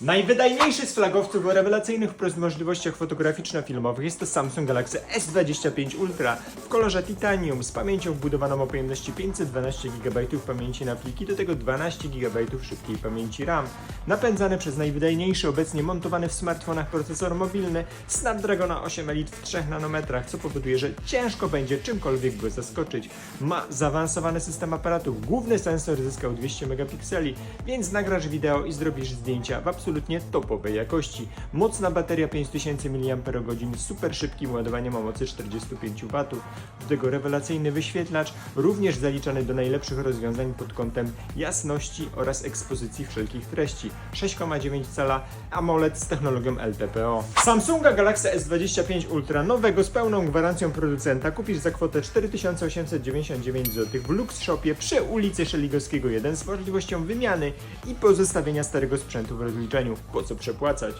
Najwydajniejszy z flagowców o rewelacyjnych wprost możliwościach fotograficzno-filmowych jest to Samsung Galaxy S25 Ultra kolorze titanium z pamięcią wbudowaną o pojemności 512 GB pamięci na pliki, do tego 12 GB szybkiej pamięci RAM. Napędzany przez najwydajniejszy obecnie montowany w smartfonach procesor mobilny Snapdragona 8 Elite w 3 nanometrach, co powoduje, że ciężko będzie czymkolwiek go zaskoczyć. Ma zaawansowany system aparatów, główny sensor zyskał 200 megapikseli, więc nagrasz wideo i zrobisz zdjęcia w absolutnie topowej jakości. Mocna bateria 5000 mAh z super szybkim ładowaniem o mocy 45 W. Do tego rewelacyjny wyświetlacz, również zaliczany do najlepszych rozwiązań pod kątem jasności oraz ekspozycji wszelkich treści. 6,9 cala AMOLED z technologią LTPO. Samsunga Galaxy S25 Ultra nowego z pełną gwarancją producenta kupisz za kwotę 4899 zł w Lux Shopie przy ulicy Szeligowskiego 1 z możliwością wymiany i pozostawienia starego sprzętu w rozliczeniu. Po co przepłacać?